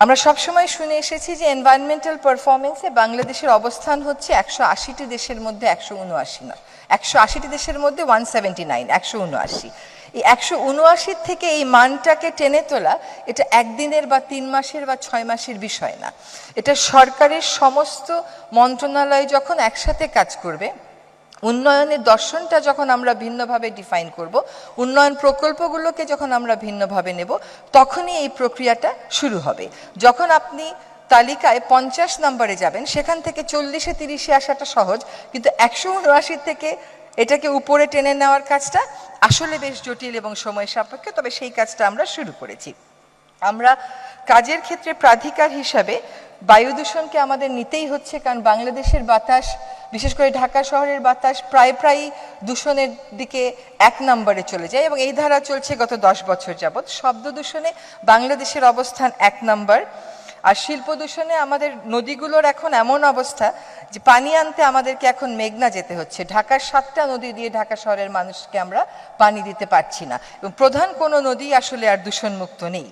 আমরা সবসময় শুনে এসেছি যে এনভায়রনমেন্টাল পারফরমেন্সে বাংলাদেশের অবস্থান হচ্ছে একশো আশিটি দেশের মধ্যে একশো উনআশি না। একশো আশিটি দেশের মধ্যে ওয়ান সেভেন্টি নাইন একশো উনআশি। এই একশো উনআশির থেকে এই মানটাকে টেনে তোলা এটা একদিনের বা তিন মাসের বা ছয় মাসের বিষয় না। এটা সরকারের সমস্ত মন্ত্রণালয় যখন একসাথে কাজ করবে উন্নয়নের দর্শনটা যখন আমরা ভিন্নভাবে ডিফাইন করব, উন্নয়ন প্রকল্পগুলোকে যখন আমরা ভিন্নভাবে নেব, তখনই এই প্রক্রিয়াটা শুরু হবে। যখন আপনি তালিকায় পঞ্চাশ নম্বরে যাবেন, সেখান থেকে চল্লিশে তিরিশে আসাটা সহজ, কিন্তু একশো উনআশি থেকে এটাকে উপরে টেনে নেওয়ার কাজটা আসলে বেশ জটিল এবং সময় সাপেক্ষ, তবে সেই কাজটা আমরা শুরু করেছি। আমরা কাজের ক্ষেত্রে প্রাধিকার হিসাবে বায়ু দূষণকে আমাদের নিতেই হচ্ছে, কারণ বাংলাদেশের বাতাস, বিশেষ করে ঢাকা শহরের বাতাস প্রায় প্রায় দূষণের দিকে এক নম্বরে চলে যায় এবং এই ধারা চলছে গত দশ বছর যাবৎ। শব্দ দূষণে বাংলাদেশের অবস্থান এক নম্বর। আর শিল্প দূষণে আমাদের নদীগুলোর এখন এমন অবস্থা যে পানি আনতে আমাদেরকে এখন মেঘনা যেতে হচ্ছে। ঢাকার সাতটা নদী দিয়ে ঢাকা শহরের মানুষকে আমরা পানি দিতে পারছি না। এবং প্রধান কোনো নদী আসলে আর দূষণমুক্ত নেই।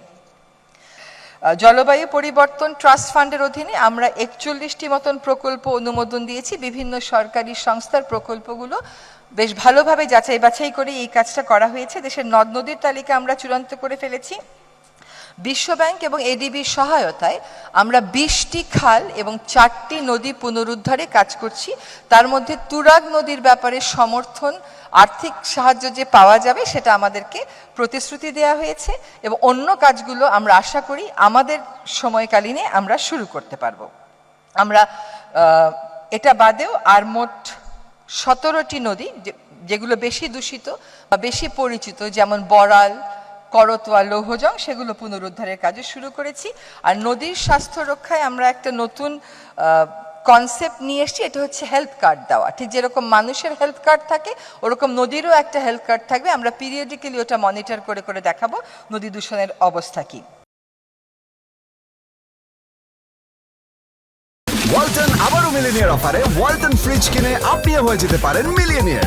জলবায়ু পরিবর্তন ট্রাস্ট ফান্ডের অধীনে আমরা একচল্লিশটি মতন প্রকল্প অনুমোদন দিয়েছি। বিভিন্ন সরকারি সংস্থার প্রকল্পগুলো বেশ ভালোভাবে যাচাই বাছাই করে এই কাজটা করা হয়েছে। দেশের নদ নদীর তালিকা আমরা চূড়ান্ত করে ফেলেছি। বিশ্বব্যাংক এবং এডিবির সহায়তায় আমরা বিশটি খাল এবং চারটি নদী পুনরুদ্ধারে কাজ করছি। তার মধ্যে তুরাগ নদীর ব্যাপারে সমর্থন, আর্থিক সাহায্য যে পাওয়া যাবে সেটা আমাদেরকে প্রতিশ্রুতি দেওয়া হয়েছে এবং অন্য কাজগুলো আমরা আশা করি আমাদের সময়কালীনে আমরা শুরু করতে পারব। আমরা এটা বাদেও আর মোট সতেরোটি নদী যেগুলো বেশি দূষিত বা বেশি পরিচিত, যেমন বড়াল করতোয়া লৌহজং, সেগুলো পুনরুদ্ধারের কাজে শুরু করেছি। আর নদীর স্বাস্থ্য রক্ষায় আমরা একটা নতুন কনসেপ্ট নিয়ে এসেছি, এটা হচ্ছে হেলথ কার্ড দেওয়া। ঠিক যেরকম মানুষের হেলথ কার্ড থাকে, ওরকম নদীরও একটা হেলথ কার্ড থাকবে। আমরা পিরিয়ডিক্যালি ওটা মনিটর করে করে দেখাবো, নদী দূষণের অবস্থা কী। ওয়ালটন আবারও মিলিনিয়ার অফারে, ওয়ালটন ফ্রিজ কিনে আপনিও হয়ে যেতে পারেন মিলিয়নিয়ার।